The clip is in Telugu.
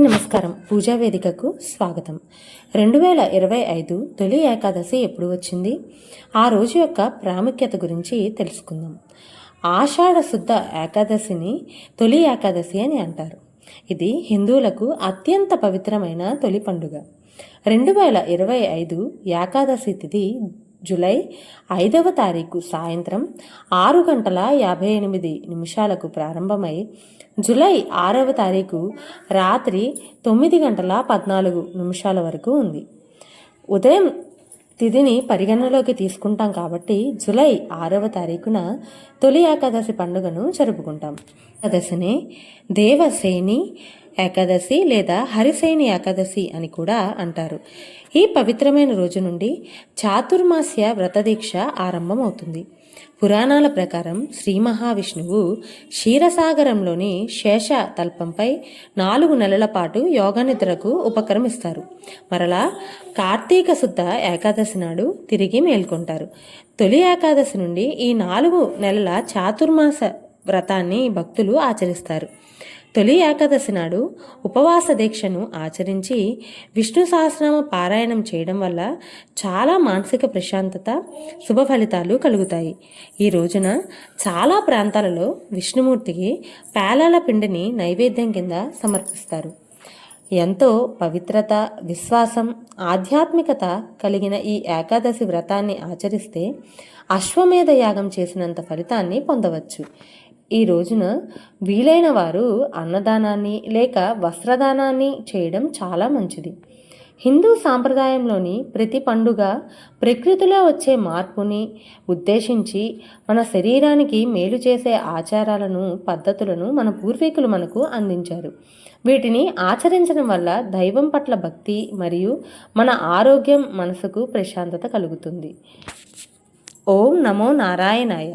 నమస్కారం. పూజా వేదికకు స్వాగతం. రెండు వేల ఇరవై ఐదు తొలి ఏకాదశి ఎప్పుడు వచ్చింది? ఆ రోజు యొక్క ప్రాముఖ్యత గురించి తెలుసుకుందాం. ఆషాఢ శుద్ధ ఏకాదశిని తొలి ఏకాదశి అని అంటారు. ఇది హిందువులకు అత్యంత పవిత్రమైన తొలి పండుగ. రెండు వేల ఇరవై ఐదు ఏకాదశి తిథి జూలై ఐదవ తారీఖు సాయంత్రం ఆరు గంటల యాభై ఎనిమిది నిమిషాలకు ప్రారంభమై జూలై ఆరవ తారీఖు రాత్రి తొమ్మిది గంటల పద్నాలుగు నిమిషాల వరకు ఉంది. ఉదయం తిథిని పరిగణనలోకి తీసుకుంటాం కాబట్టి జూలై ఆరవ తారీఖున తొలి ఏకాదశి పండుగను జరుపుకుంటాం. ఏకాదశిని దేవసేని ఏకాదశి లేదా హరిశయని ఏకాదశి అని కూడా అంటారు. ఈ పవిత్రమైన రోజు నుండి చాతుర్మాస్య వ్రతదీక్ష ఆరంభమవుతుంది. పురాణాల ప్రకారం శ్రీ మహావిష్ణువు క్షీరసాగరంలోని శేష తల్పంపై నాలుగు నెలల పాటు యోగనిద్రకు ఉపక్రమిస్తారు. మరలా కార్తీక శుద్ధ ఏకాదశి నాడు తిరిగి మేల్కొంటారు. తొలి ఏకాదశి నుండి ఈ నాలుగు నెలల చాతుర్మాస వ్రతాన్ని భక్తులు ఆచరిస్తారు. తొలి ఏకాదశి నాడు ఉపవాస దీక్షను ఆచరించి విష్ణు సహస్రనామ పారాయణం చేయడం వల్ల చాలా మానసిక ప్రశాంతత శుభ ఫలితాలు కలుగుతాయి. ఈ రోజున చాలా ప్రాంతాలలో విష్ణుమూర్తికి పేలాల పిండిని నైవేద్యం కింద సమర్పిస్తారు. ఎంతో పవిత్రత విశ్వాసం ఆధ్యాత్మికత కలిగిన ఈ ఏకాదశి వ్రతాన్ని ఆచరిస్తే అశ్వమేధ యాగం చేసినంత ఫలితాన్ని పొందవచ్చు. ఈ రోజున వీలైన వారు అన్నదానాన్ని లేక వస్త్రదానాన్ని చేయడం చాలా మంచిది. హిందూ సాంప్రదాయంలోని ప్రతి పండుగ ప్రకృతిలో వచ్చే మార్పుని ఉద్దేశించి మన శరీరానికి మేలు చేసే ఆచారాలను పద్ధతులను మన పూర్వీకులు మనకు అందించారు. వీటిని ఆచరించడం వల్ల దైవం పట్ల భక్తి మరియు మన ఆరోగ్యం మనసుకు ప్రశాంతత కలుగుతుంది. ఓం నమో నారాయణాయ.